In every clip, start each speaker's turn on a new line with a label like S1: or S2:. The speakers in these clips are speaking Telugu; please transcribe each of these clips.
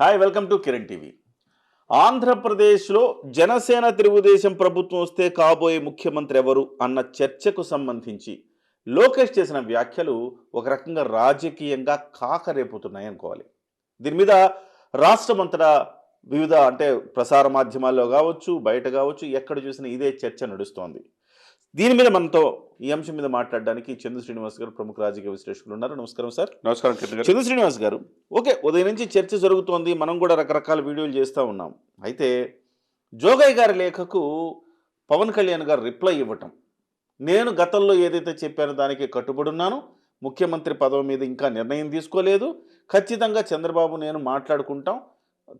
S1: Hi welcome to Kiran TV ఆంధ్రప్రదేశ్లో జనసేన తెలుగుదేశం ప్రభుత్వం వస్తే కాబోయే ముఖ్యమంత్రి ఎవరు అన్న చర్చకు సంబంధించి లోకేష్ చేసిన వ్యాఖ్యలు ఒక రకంగా రాజకీయంగా కాకరేపుతున్నాయి అనుకోవాలి. దీని మీద రాష్ట్రమంతటా వివిధ అంటే ప్రసార మాధ్యమాల్లో కావచ్చు బయట కావచ్చు ఎక్కడ చూసినా ఇదే చర్చ నడుస్తోంది. దీని మీద మనతో ఈ అంశం మీద మాట్లాడడానికి చంద్ర శ్రీనివాస్ గారు ప్రముఖ రాజకీయ విశ్లేషకులు ఉన్నారు. నమస్కారం సార్.
S2: నమస్కారం
S1: చంద్ర శ్రీనివాస్ గారు ఓకే ఉదయం నుంచి చర్చ జరుగుతోంది. మనం కూడా రకరకాల వీడియోలు చేస్తూ ఉన్నాం. అయితే జోగయ్య గారి లేఖకు పవన్ కళ్యాణ్ గారు రిప్లై ఇవ్వటం. నేను గతంలో ఏదైతే చెప్పానో దానికి కట్టుబడి ఉన్నాను. ముఖ్యమంత్రి పదవి మీద ఇంకా నిర్ణయం తీసుకోలేదు. ఖచ్చితంగా చంద్రబాబు నేను మాట్లాడుకుంటాం.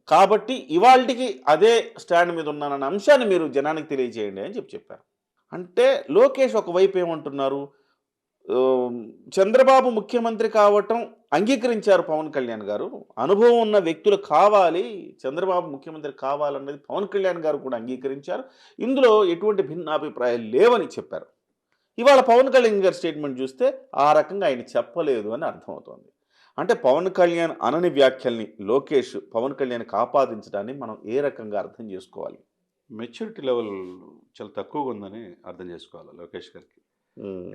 S1: కాబట్టి ఇవాళకి అదే స్టాండ్ మీద ఉన్నానన్న అంశాన్ని మీరు జనానికి తెలియజేయండి అని చెప్పి చెప్పారు. అంటే లోకేష్ ఒకవైపు ఏమంటున్నారు? చంద్రబాబు ముఖ్యమంత్రి కావటం అంగీకరించారు పవన్ కళ్యాణ్ గారు. అనుభవం ఉన్న వ్యక్తులు కావాలి చంద్రబాబు ముఖ్యమంత్రి కావాలన్నది పవన్ కళ్యాణ్ గారు కూడా అంగీకరించారు. ఇందులో ఎటువంటి భిన్నాభిప్రాయాలు లేవని చెప్పారు. ఇవాళ పవన్ కళ్యాణ్ గారి స్టేట్మెంట్ చూస్తే ఆ రకంగా ఆయన చెప్పలేదు అని అర్థమవుతోంది. అంటే పవన్ కళ్యాణ్ అనని వ్యాఖ్యల్ని లోకేష్ పవన్ కళ్యాణ్ కాపాదించడాన్ని మనం ఏ రకంగా అర్థం చేసుకోవాలి?
S2: మెచ్యూరిటీ లెవెల్ చాలా తక్కువగా ఉందని అర్థం చేసుకోవాలి లోకేష్ గారికి.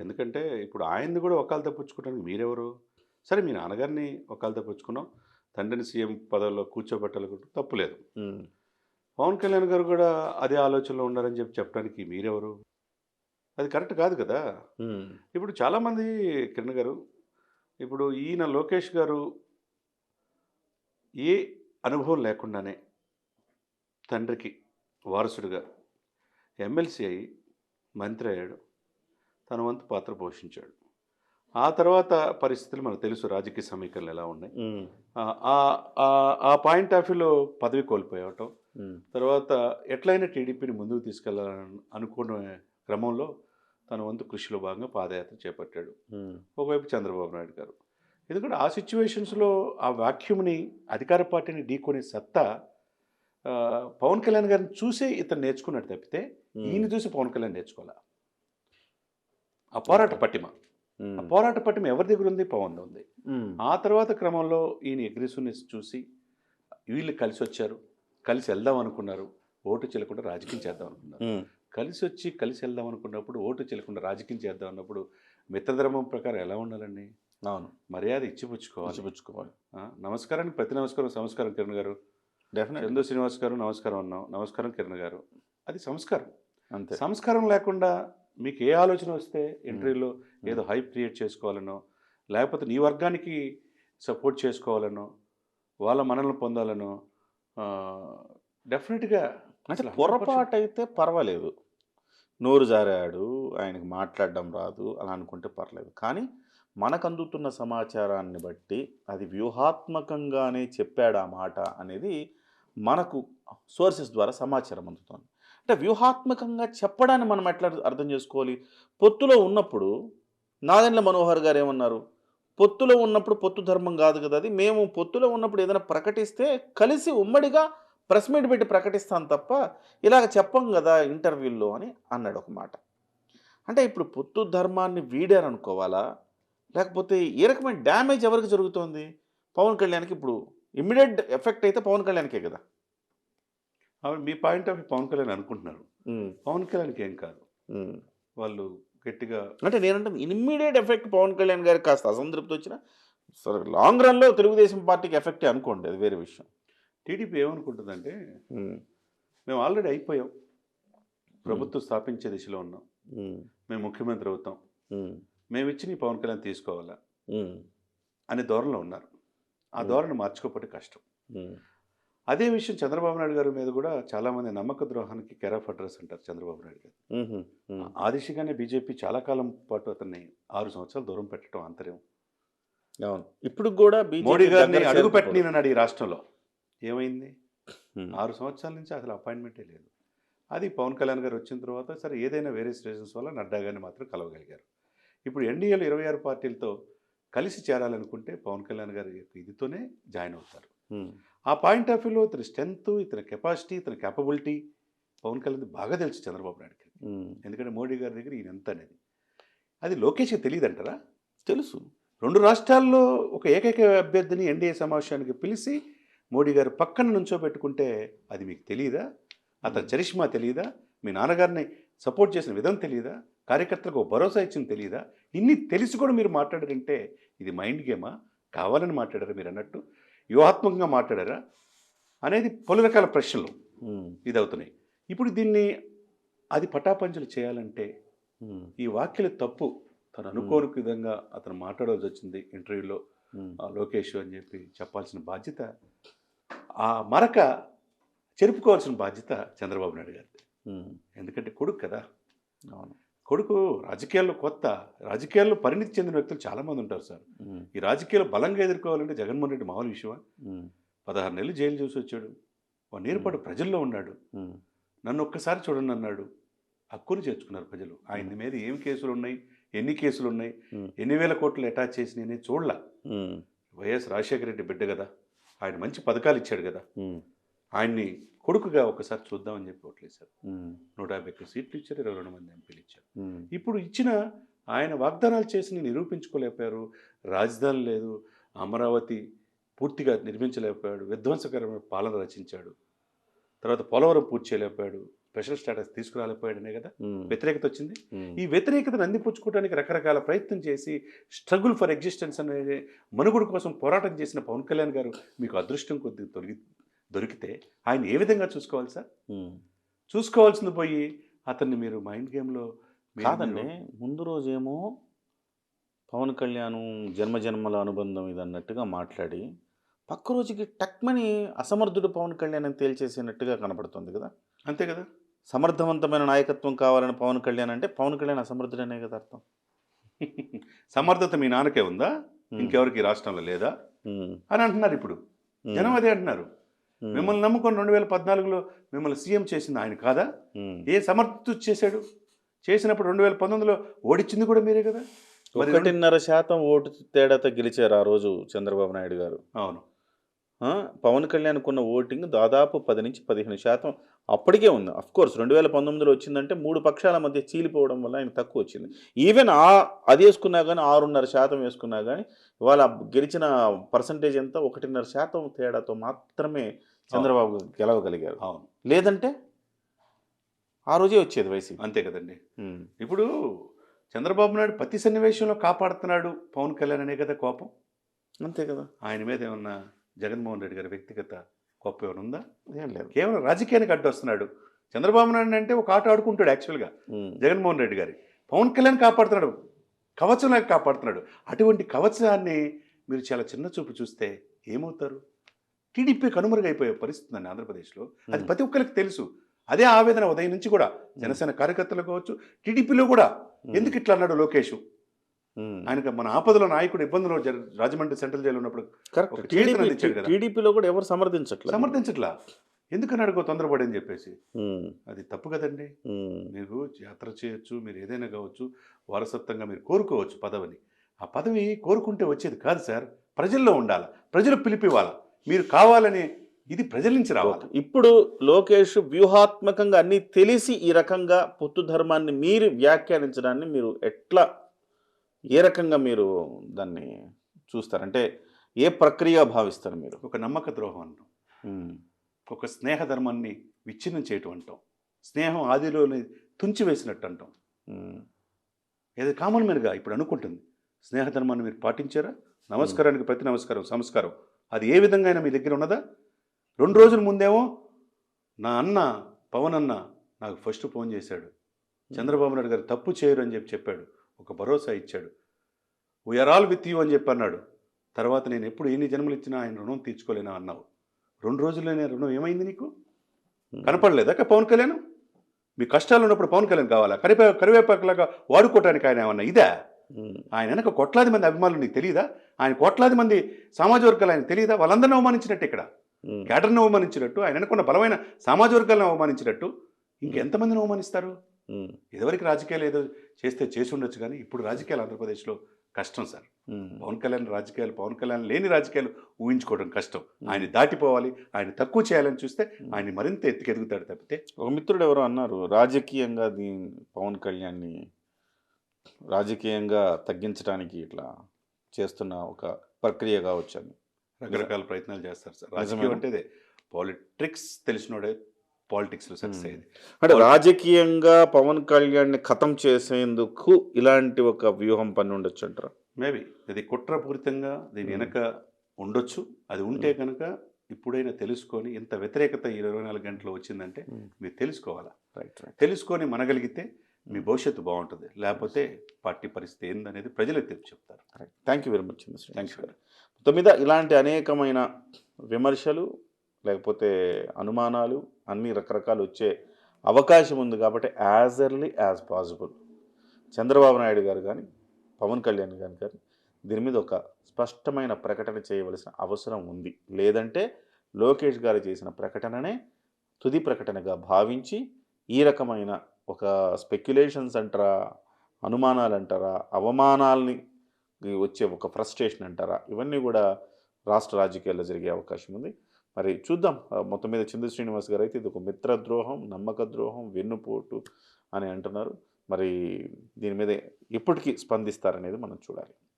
S2: ఎందుకంటే ఇప్పుడు ఆయన్ని కూడా ఒకళ్ళు తప్పించుకోవడానికి మీరెవరు? సరే మీ నాన్నగారిని ఒకళ్ళు తప్పించుకున్నాం. తండ్రిని సీఎం పదవిలో కూర్చోబెట్టాలనుకుంటే తప్పులేదు. పవన్ కళ్యాణ్ గారు కూడా అదే ఆలోచనలో ఉన్నారని చెప్పి చెప్పడానికి మీరెవరు? అది కరెక్ట్ కాదు కదా. ఇప్పుడు చాలామంది కిరణ్ గారు ఇప్పుడు ఈయన లోకేష్ గారు ఏ అనుభవం లేకుండానే తండ్రికి వారసుడిగా ఎమ్మెల్సీ అయ్యి మంత్రి అయ్యాడు తన వంతు పాత్ర పోషించాడు ఆ తర్వాత పరిస్థితులు మనకు తెలుసు రాజకీయ సమీకరణలు ఎలా ఉన్నాయి. ఆ- పాయింట్ ఆఫ్ వ్యూలో పదవి కోల్పోయవటం. తర్వాత ఎట్లయినా టీడీపీని ముందుకు తీసుకెళ్ళాలని అనుకునే క్రమంలో తన వంతు కృషిలో భాగంగా పాదయాత్ర చేపట్టాడు. ఒకవైపు చంద్రబాబు నాయుడు గారు ఎందుకంటే ఆ సిచ్యువేషన్స్లో ఆ వాక్యూమ్ని అధికార పార్టీని ఢీకొనే సత్తా పవన్ కళ్యాణ్ గారిని చూసే ఇతను నేర్చుకున్నాడు తప్పితే ఈయన చూసి పవన్ కళ్యాణ్ నేర్చుకోవాలా? ఆ పోరాట పట్టిమ. ఆ పోరాట పట్టిమ ఎవరి దగ్గర ఉంది? పవన్ ఉంది. ఆ తర్వాత క్రమంలో ఈయన అగ్రెసివ్నెస్ చూసి వీళ్ళు కలిసి వచ్చారు. కలిసి వెళ్దాం అనుకున్నారు. ఓటు చెల్లకుండా రాజకీయం చేద్దాం అనుకున్నారు. కలిసి వచ్చి కలిసి వెళ్దాం అనుకున్నప్పుడు ఓటు చెల్లకుండా రాజకీయం చేద్దాం అన్నప్పుడు మిత్రధర్మం ప్రకారం ఎలా ఉండాలండి?
S1: అవును.
S2: మర్యాద ఇచ్చిపుచ్చుకోవాలి.
S1: ఇచ్చిపుచ్చుకోవాలి.
S2: నమస్కారానికి ప్రతి నమస్కారం సంస్కారం కిరణ్ గారు.
S1: డెఫినెట్
S2: చందు శ్రీనివాస్ గారు నమస్కారం అన్నాం. నమస్కారం కిరణ్ గారు. అది సంస్కారం.
S1: అంతే.
S2: సంస్కారం లేకుండా మీకు ఏ ఆలోచన వస్తే ఇంటర్వ్యూలో ఏదో హైప్ క్రియేట్ చేసుకోవాలనో లేకపోతే నీ వర్గానికి సపోర్ట్ చేసుకోవాలనో వాళ్ళ మనల్ని పొందాలనో డెఫినెట్గా
S1: అంటే పొరపాటు అయితే పర్వాలేదు. నోరు జారాడు ఆయనకు మాట్లాడడం రాదు అలా అనుకుంటే పర్లేదు. కానీ మనకు అందుతున్న సమాచారాన్ని బట్టి అది వ్యూహాత్మకంగానే చెప్పాడు ఆ మాట అనేది మనకు సోర్సెస్ ద్వారా సమాచారం అందుతుంది. అంటే వ్యూహాత్మకంగా చెప్పడాన్ని మనం ఎట్లా అర్థం చేసుకోవాలి? పొత్తులో ఉన్నప్పుడు నాగండ్ల మనోహర్ గారు ఏమన్నారు? పొత్తులో ఉన్నప్పుడు పొత్తు ధర్మం కాదు కదా అది. మేము పొత్తులో ఉన్నప్పుడు ఏదైనా ప్రకటిస్తే కలిసి ఉమ్మడిగా ప్రెస్ మీట్ పెట్టి ప్రకటిస్తాం తప్ప ఇలాగ చెప్పం కదా ఇంటర్వ్యూల్లో అని అన్నాడు ఒక మాట. అంటే ఇప్పుడు పొత్తు ధర్మాన్ని వీడారనుకోవాలా? లేకపోతే ఏ రకమైన డ్యామేజ్ ఎవరికి జరుగుతోంది? పవన్ కళ్యాణ్కి ఇప్పుడు ఇమ్మీడియట్ ఎఫెక్ట్ అయితే పవన్ కళ్యాణ్కే కదా.
S2: అవును మీ పాయింట్ ఆఫ్ పవన్ కళ్యాణ్ అనుకుంటున్నారు. పవన్ కళ్యాణ్కి ఏం కాదు. వాళ్ళు గట్టిగా
S1: అంటే నేనంటే ఇమ్మీడియట్ ఎఫెక్ట్ పవన్ కళ్యాణ్ గారికి కాస్త అసంతృప్తి వచ్చినా సరే లాంగ్ రన్లో తెలుగుదేశం పార్టీకి ఎఫెక్టే అనుకోండి అది వేరే విషయం.
S2: టీడీపీ ఏమనుకుంటుందంటే మేము ఆల్రెడీ అయిపోయాం. ప్రభుత్వం స్థాపించే దిశలో ఉన్నాం. మేము ముఖ్యమంత్రి అవుతాం. మేము ఇచ్చి నీ పవన్ కళ్యాణ్ తీసుకోవాలా? అనే ధోరణిలో ఉన్నారు. ఆ. ధోరణి మార్చుకోకపోతే కష్టం. అదే విషయం చంద్రబాబు నాయుడు గారి మీద కూడా చాలామంది నమ్మక ద్రోహానికి కెరాఫ్ అడ్రస్ అంటారు చంద్రబాబు నాయుడు గారు. ఆ దిశగానే బీజేపీ చాలా కాలం పాటు అతన్ని ఆరు సంవత్సరాలు దూరం పెట్టడం అంతర్యం
S1: అవును. ఇప్పుడు కూడా
S2: మోడీ గారిని అడుగు. పెట్టినన్నాడు ఈ రాష్ట్రంలో. ఏమైంది? ఆరు సంవత్సరాల నుంచి అసలు అపాయింట్మెంటే లేదు. అది పవన్ కళ్యాణ్ గారు వచ్చిన తర్వాత సరే ఏదైనా వేరే రీజన్స్ వల్ల నడ్డా గారిని మాత్రం కలవగలిగారు. ఇప్పుడు ఎన్డీఏలో ఇరవై ఆరు పార్టీలతో కలిసి చేరాలనుకుంటే పవన్ కళ్యాణ్ గారి ఇదితోనే జాయిన్ అవుతారు. ఆ పాయింట్ ఆఫ్ వ్యూలో ఇతని స్ట్రెంత్ ఇతని కెపాసిటీ ఇతని క్యాపబిలిటీ పవన్ కళ్యాణ్ బాగా తెలుసు చంద్రబాబు నాయుడు గారికి
S1: ఉమ్.
S2: ఎందుకంటే మోడీ గారి దగ్గర ఈయన ఎంత అనేది. అది లోకేష్కి తెలియదంటారా?
S1: తెలుసు.
S2: రెండు రాష్ట్రాల్లో ఒక ఏకైక అభ్యర్థిని ఎన్డీఏ సమావేశానికి పిలిచి మోడీ గారు పక్కన నుంచో పెట్టుకుంటే అది మీకు తెలియదా? అతని చరిష్మా తెలియదా? మీ నాన్నగారిని సపోర్ట్ చేసిన విధం తెలియదా? కార్యకర్తలకు భరోసా ఇచ్చింది తెలియదా? ఇన్ని తెలిసి కూడా మీరు మాట్లాడారంటే ఇది మైండ్ గేమా? కావాలని మాట్లాడారా మీరు అన్నట్టు? వ్యూహాత్మకంగా మాట్లాడారా? అనేది పలు రకాల ప్రశ్నలు ఇది అవుతున్నాయి ఇప్పుడు దీన్ని అది పటాపంచలు చేయాలంటే ఈ వ్యాఖ్యలు తప్పు. తను అనుకోని విధంగా అతను మాట్లాడాల్సి వచ్చింది ఇంటర్వ్యూలో. లోకేష్ అని చెప్పి చెప్పాల్సిన బాధ్యత. ఆ మరక చెరుపుకోవాల్సిన బాధ్యత చంద్రబాబు నాయుడు గారిది.
S1: ఉమ్,
S2: ఎందుకంటే కొడుకు కదా.
S1: అవును.
S2: కొడుకు రాజకీయాల్లో కొత్త రాజకీయాల్లో పరిణితి చెందిన వ్యక్తులు చాలామంది ఉంటారు సార్. ఈ రాజకీయాలు బలంగా ఎదుర్కోవాలంటే జగన్మోహన్ రెడ్డి మామూలు విషయమా? పదహారు నెలలు జైలు చూసి వచ్చాడు. వన్ ఇయర్ పాటు ప్రజల్లో ఉన్నాడు. నన్ను ఒక్కసారి చూడండి అన్నాడు. హక్కును చేర్చుకున్నారు ప్రజలు. ఆయన మీద ఏం కేసులు ఉన్నాయి? ఎన్ని కేసులు ఉన్నాయి? ఎన్ని వేల కోట్లు అటాచ్ చేసినాయని చూడలా. వైఎస్ రాజశేఖర రెడ్డి బిడ్డ కదా. ఆయన మంచి పథకాలు ఇచ్చాడు కదా. ఆయన్ని కొడుకుగా ఒకసారి చూద్దామని చెప్పి ఓట్లేశారు నూట యాభై ఒక్క సీట్లు ఇచ్చారు ఇరవై రెండు మంది ఎంపీలు ఇచ్చారు. ఇప్పుడు ఇచ్చిన ఆయన వాగ్దానాలు చేసి నిరూపించుకోలేకపోయారు రాజధాని లేదు అమరావతి పూర్తిగా నిర్మించలేకపోయాడు విధ్వంసకరమైన పాలన రచించాడు తర్వాత పోలవరం పూర్తి చేయలేకపోయాడు స్పెషల్ స్టేటస్ తీసుకురాలేకపోయాడనే కదా? వ్యతిరేకత వచ్చింది. ఈ వ్యతిరేకతను అందిపుచ్చుకోవడానికి రకరకాల ప్రయత్నం చేసి స్ట్రగుల్ ఫర్ ఎగ్జిస్టెన్స్ అనే మనుగుడు కోసం పోరాటం చేసిన పవన్ కళ్యాణ్ గారు మీకు అదృష్టం కొద్ది తొలగి దొరికితే ఆయన ఏ విధంగా చూసుకోవాలి సార్. చూసుకోవాల్సింది పోయి అతన్ని మీరు మైండ్ గేమ్లో
S1: కాదండి ముందు రోజేమో పవన్ కళ్యాణ్ జన్మజన్మల అనుబంధం ఇది అన్నట్టుగా మాట్లాడి పక్క రోజుకి టక్మని అసమర్థుడు పవన్ కళ్యాణ్ అని తేల్చేసినట్టుగా కనపడుతుంది కదా?
S2: అంతే కదా?
S1: సమర్థవంతమైన నాయకత్వం కావాలని పవన్ కళ్యాణ్ అంటే పవన్ కళ్యాణ్ అసమర్థుడనే కదా అర్థం.
S2: సమర్థత మీ నాన్నకే ఉందా? ఇంకెవరికి రాష్ట్రంలో లేదా? అని అంటున్నారు ఇప్పుడు. జనం అదే అంటున్నారు. మిమ్మల్ని నమ్ముకొని రెండు వేల పద్నాలుగులో మిమ్మల్ని సీఎం చేసింది ఆయన కాదా. ఏ సమర్థత చేశాడు? చేసినప్పుడు రెండు వేల పంతొమ్మిదిలో ఓడిచ్చింది కూడా మీరే కదా?
S1: ఒకటిన్నర శాతం ఓటు తేడాతో గెలిచారు ఆ రోజు చంద్రబాబు నాయుడు గారు.
S2: అవును.
S1: పవన్ కళ్యాణ్కు ఉన్న ఓటింగ్ దాదాపు పది నుంచి పదిహేను శాతం అప్పటికే ఉంది. అఫ్ కోర్స్ రెండు వేల పంతొమ్మిదిలో వచ్చిందంటే మూడు పక్షాల మధ్య చీలిపోవడం వల్ల ఆయన తక్కువ వచ్చింది. ఈవెన్ ఆ అది వేసుకున్నా కానీ ఆరున్నర శాతం వేసుకున్నా కానీ ఇవాళ గెలిచిన పర్సంటేజ్ ఎంత? ఒకటిన్నర శాతం తేడాతో మాత్రమే చంద్రబాబు గెలవగలిగారు.
S2: అవును.
S1: లేదంటే ఆ రోజే వచ్చేది వైసీపీ.
S2: అంతే కదండి. ఇప్పుడు చంద్రబాబు నాయుడు ప్రతి సన్నివేశంలో కాపాడుతున్నాడు పవన్ కళ్యాణ్ అనే కదా కోపం?
S1: అంతే కదా.
S2: ఆయన మీద ఏమన్నా జగన్మోహన్ రెడ్డి గారి వ్యక్తిగత కోపం ఏమైనా ఉందా?
S1: ఏం లేదు.
S2: కేవలం రాజకీయానికి అడ్డు వస్తున్నాడు చంద్రబాబు నాయుడు అంటే ఒక ఆట ఆడుకుంటాడు యాక్చువల్గా జగన్మోహన్ రెడ్డి గారి. పవన్ కళ్యాణ్ కాపాడుతున్నాడు. కవచంలాగా కాపాడుతున్నాడు. అటువంటి కవచాన్ని మీరు చాలా చిన్న చూపు చూస్తే ఏమవుతారు? టీడీపీ కనుమరుగైపోయే పరిస్థితి ఉందండి ఆంధ్రప్రదేశ్లో. అది ప్రతి ఒక్కరికి తెలుసు. అదే ఆవేదన ఉదయం నుంచి కూడా జనసేన కార్యకర్తలు కావచ్చు టీడీపీలో కూడా. ఎందుకు ఇట్లా అన్నాడు లోకేష్. ఆయనకు మన ఆపదలో నాయకుడు ఇబ్బందులు రాజమండ్రి సెంట్రల్ జైలు ఉన్నప్పుడు.
S1: టీడీపీలో కూడా ఎవరు సమర్థించట్లేదు.
S2: సమర్థించట్లా? ఎందుకని అడుగు తొందరపడి అని చెప్పేసి అది తప్పు కదండి. మీరు యాత్ర చేయొచ్చు మీరు ఏదైనా కావచ్చు వారసత్వంగా మీరు కోరుకోవచ్చు పదవిని. ఆ పదవి కోరుకుంటే వచ్చేది కాదు సార్. ప్రజల్లో ఉండాలి? ప్రజలు పిలిపివ్వాలి? మీరు కావాలని ఇది ప్రజల నుంచి రావాలి?
S1: ఇప్పుడు లోకేష్ వ్యూహాత్మకంగా అన్ని తెలిసి ఈ రకంగా పొత్తు ధర్మాన్ని మీరు వ్యాఖ్యానించడాన్ని మీరు ఎట్లా ఏ రకంగా మీరు దాన్ని చూస్తారు? అంటే ఏ ప్రక్రియ భావిస్తారు మీరు?
S2: ఒక నమ్మక ద్రోహం అంటాం. ఒక స్నేహ ధర్మాన్ని విచ్ఛిన్నం చేయటం అంటాం. స్నేహం ఆదిలోనే తుంచివేసినట్టు అంటాం. ఏదో కామన్ మ్యాన్గా ఇప్పుడు అనుకుంటుంది. స్నేహ ధర్మాన్ని మీరు పాటించారా? నమస్కారానికి ప్రతి నమస్కారం సంస్కారం. అది ఏ విధంగా అయినా మీ దగ్గర ఉన్నదా? రెండు రోజుల ముందేమో నా అన్న పవన్ అన్న నాకు ఫస్ట్ ఫోన్ చేశాడు. చంద్రబాబు నాయుడు గారు తప్పు చేయరు అని చెప్పి చెప్పాడు. ఒక భరోసా ఇచ్చాడు. వీఆర్ ఆల్ విత్ యూ అని చెప్పి అన్నాడు. తర్వాత నేను ఎప్పుడు ఎన్ని జన్మలు ఇచ్చినా ఆయన రుణం తీర్చుకోలేనా అన్నావు. రెండు రోజుల్లోనే రుణం ఏమైంది నీకు? కనపడలేదా పవన్ కళ్యాణ్? మీ కష్టాలు ఉన్నప్పుడు పవన్ కళ్యాణ్ కావాలా? కరివే కరివేపాకులాగా వాడుకోవటానికి ఆయన ఏమన్నా ఇదా? ఆయన వెనక కోట్లాది మంది అభిమానులు నీకు తెలియదా ఆయన కోట్లాది మంది సామాజిక వర్గాలు ఆయన తెలియదా వాళ్ళందరినీ అవమానించినట్టు ఇక్కడ. కేటర్ని అవమానించినట్టు ఆయన వెనకున్న బలమైన సామాజిక వర్గాలను అవమానించినట్టు. ఇంకెంతమందిని అవమానిస్తారు? ఇదివరకు రాజకీయాలు ఏదో చేస్తే చేసి ఉండొచ్చు కానీ ఇప్పుడు రాజకీయాలు ఆంధ్రప్రదేశ్లో కష్టం సార్. పవన్ కళ్యాణ్ రాజకీయాలు పవన్ కళ్యాణ్ లేని రాజకీయాలు ఊహించుకోవడం కష్టం. ఆయన దాటిపోవాలి ఆయన తక్కువ చేయాలని చూస్తే ఆయన మరింత ఎత్తుకెదుగుతాడు తప్పితే
S1: ఒక మిత్రుడు ఎవరో అన్నారు రాజకీయంగా దీని పవన్ కళ్యాణ్ని రాజకీయంగా తగ్గించడానికి ఇట్లా చేస్తున్న ఒక ప్రక్రియ కావచ్చు అని.
S2: రకరకాల ప్రయత్నాలు చేస్తారు సార్? రాజకీయం అంటే పాలిటిక్స్ తెలిసినోడే పాలిటిక్స్లో సక్సెస్. అయ్యేది.
S1: అంటే రాజకీయంగా పవన్ కళ్యాణ్ని ఖతం చేసేందుకు ఇలాంటి ఒక వ్యూహం పని ఉండొచ్చు అంటారా?
S2: మేబీ. ఇది కుట్రపూరితంగా దీని. వెనక ఉండొచ్చు. అది ఉంటే కనుక ఇప్పుడైనా తెలుసుకొని ఇంత వ్యతిరేకత ఈ ఇరవై నాలుగు గంటలు వచ్చిందంటే మీరు తెలుసుకోవాలా?
S1: Right right.
S2: తెలుసుకొని మనగలిగితే మీ భవిష్యత్తు బాగుంటుంది. లేకపోతే పార్టీ పరిస్థితి ఏందనేది ప్రజలకు తెలిసి చెప్తారు.
S1: Thank you very much
S2: thank you
S1: మొత్తం మీద ఇలాంటి అనేకమైన విమర్శలు లేకపోతే అనుమానాలు అన్ని రకరకాలు వచ్చే అవకాశం ఉంది కాబట్టి as early as possible Chandrababu Naidu గారు కానీ పవన్ కళ్యాణ్ గారు కానీ దీని మీద ఒక స్పష్టమైన ప్రకటన చేయవలసిన అవసరం ఉంది. లేదంటే లోకేష్ గారు చేసిన ప్రకటననే తుది ప్రకటనగా భావించి ఈ రకమైన ఒక స్పెక్యులేషన్స్ అంటారా అనుమానాలు అంటారా అవమానాల్ని వచ్చే ఒక ఫ్రస్ట్రేషన్ అంటారా ఇవన్నీ కూడా రాష్ట్ర రాజకీయాల్లో జరిగే అవకాశం ఉంది. మరి చూద్దాం. మొత్తం మీద చంద్ర శ్రీనివాస్ గారు అయితే ఇది ఒక మిత్రద్రోహం నమ్మక ద్రోహం వెన్నుపోటు అని అంటున్నారు. మరి దీని మీద ఎప్పటికీ స్పందిస్తారనేది మనం చూడాలి.